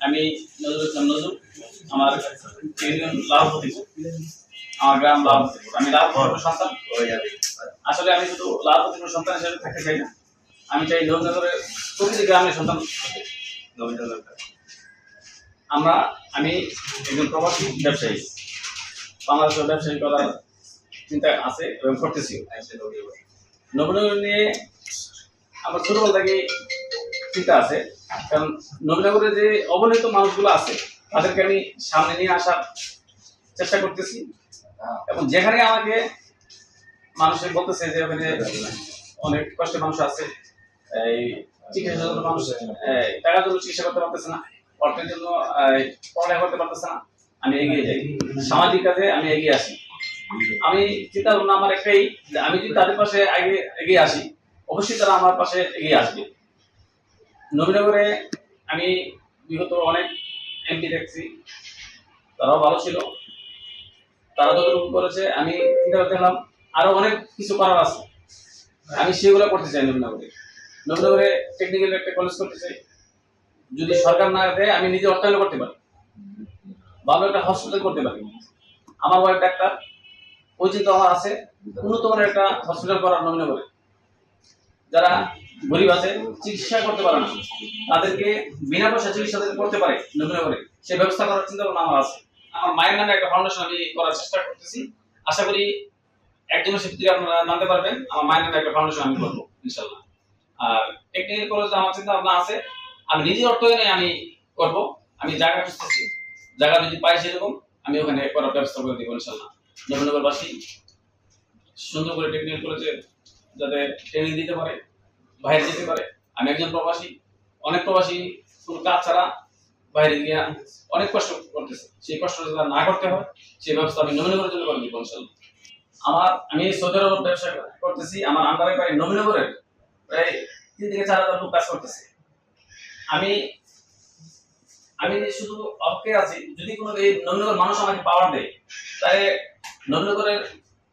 আমি নজরুল ইসলাম নজরুল, আমার ইউনিয়ন লালপতি আমার গ্রাম লালপতি আমি লালপতিপুর সন্তান? আসলে আমি শুধু লালপতিপুর সন্তান হিসেবে থাকতে চাই না। আমি চাই নবনগরের প্রতিটি গ্রামের সন্তান হতে। আমরা, আমি একজন প্রবাসী ব্যবসায়ী। বাংলাদেশের ব্যবসায়ী করার চিন্তা আছে এবং করতেছি। নবনগর নিয়ে আমার ছোটবেলা থেকে চিন্তা আছে। কারণ নবীনগরে যে অবহেলিত মানুষগুলো আছে তাদেরকে আমি সামনে নিয়ে আসার চেষ্টা করতেছি। এবং যেখানে আমাকে মানুষে বলতেছে যে ওখানে অনেক কষ্টের মানুষ আছে এই চিকিৎসার জন্য মানুষ টাকার জন্য চিকিৎসা করতে পারতেছে না অর্থের জন্য পড়ালেখা করতে পারতেছে না আমি এগিয়ে যাই। সামাজিক কাজে আমি এগিয়ে আসি। আমি চিন্তা ভাবনা আমার একটাই আমি যদি তাদের পাশে আগে এগিয়ে আসি অবশ্যই তারা আমার পাশে এগিয়ে আসবে। নবীনগরে আমি বিগত অনেক এমপি দেখছি। তারাও ভালো ছিল। তারা যতটুকু করেছে, আমি চিন্তা করতে দেখলাম আরও অনেক কিছু করার আছে। আমি সেগুলো করতে চাই নবীনগরে। নবীনগরে টেকনিক্যাল একটা কলেজ করতে চাই। যদি সরকার না দেয়, আমি নিজে অর্থায়ন করতে পারি। ভালো একটা হসপিটাল করতে পারি। আমার ওয়াইফ ডাক্তার। ওই চিন্তা আমার আছে উন্নত মানের একটা হসপিটাল করার নবীনগরে। যারা গরিব আছে চিকিৎসা করতে পারে না। তাদেরকে বিনা পয়সা চিকিৎসা করতে পারে নবীনগরে সেই ব্যবস্থা করার চিন্তা ভাবনা আমার আছে। আমার মায়ের নামে একটা ফাউন্ডেশন আমি করার চেষ্টা করতেছি। আশা করি একজন সাথে আপনারা জানতে পারবেন, আমার মায়ের নামে একটা ফাউন্ডেশন আমি করব, ইনশাল্লাহ। আর টেকনিক্যাল কলেজে আমার চিন্তা ভাবনা আছে। আমি নিজের অর্থ অর্থায়নে আমি করব। আমি জায়গা খুঁজতেছি। জায়গা যদি পাই সেরকম, আমি ওখানে করার ব্যবস্থা করে দেবো, ইনশাল্লাহ। নবীনগরবাসী সুন্দর করে টেকনিক্যাল কলেজে যাতে ট্রেনিং দিতে পারে। বাইরে যেতে পারে। আমি একজন প্রবাসী, অনেক প্রবাসী কোনো কাজ ছাড়া বাইরে গিয়ে অনেক কষ্ট করতেছে। সেই কষ্ট যাতে না করতে হয়, সেই ব্যবস্থা আমি নবীনগরের জন্য করে দিব আমার আমি সৌদি আরব ব্যবসা করতেছি, আমার আন্ডারে প্রায় নবীনগরের প্রায় তিন থেকে চার হাজার লোক কাজ করতেছে। আমি আমি শুধু অপকে আছি, যদি কোনো এই নবীনগর মানুষ আমাকে পাওয়ার দেয়, তাহলে নবীনগরের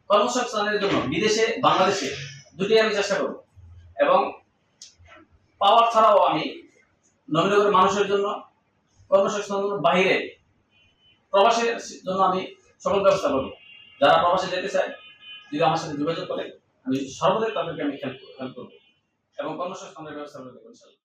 কর্মসংস্থানের জন্য বিদেশে, বাংলাদেশে দুটি আমি চেষ্টা করব। এবং পাওয়ার ছাড়াও আমি নবীনগরের মানুষের জন্য কর্মসংস্থানের বাইরে প্রবাসের জন্য আমি সকল ব্যবস্থা করব। যারা প্রবাসে যেতে চায়, যদি আমার সাথে যোগাযোগ করে, আমি সর্বদাই তাদেরকে আমি হেল্প হেল্প করব এবং কর্মসংস্থানের ব্যবস্থা করে দেবো ইনশাল্লাহ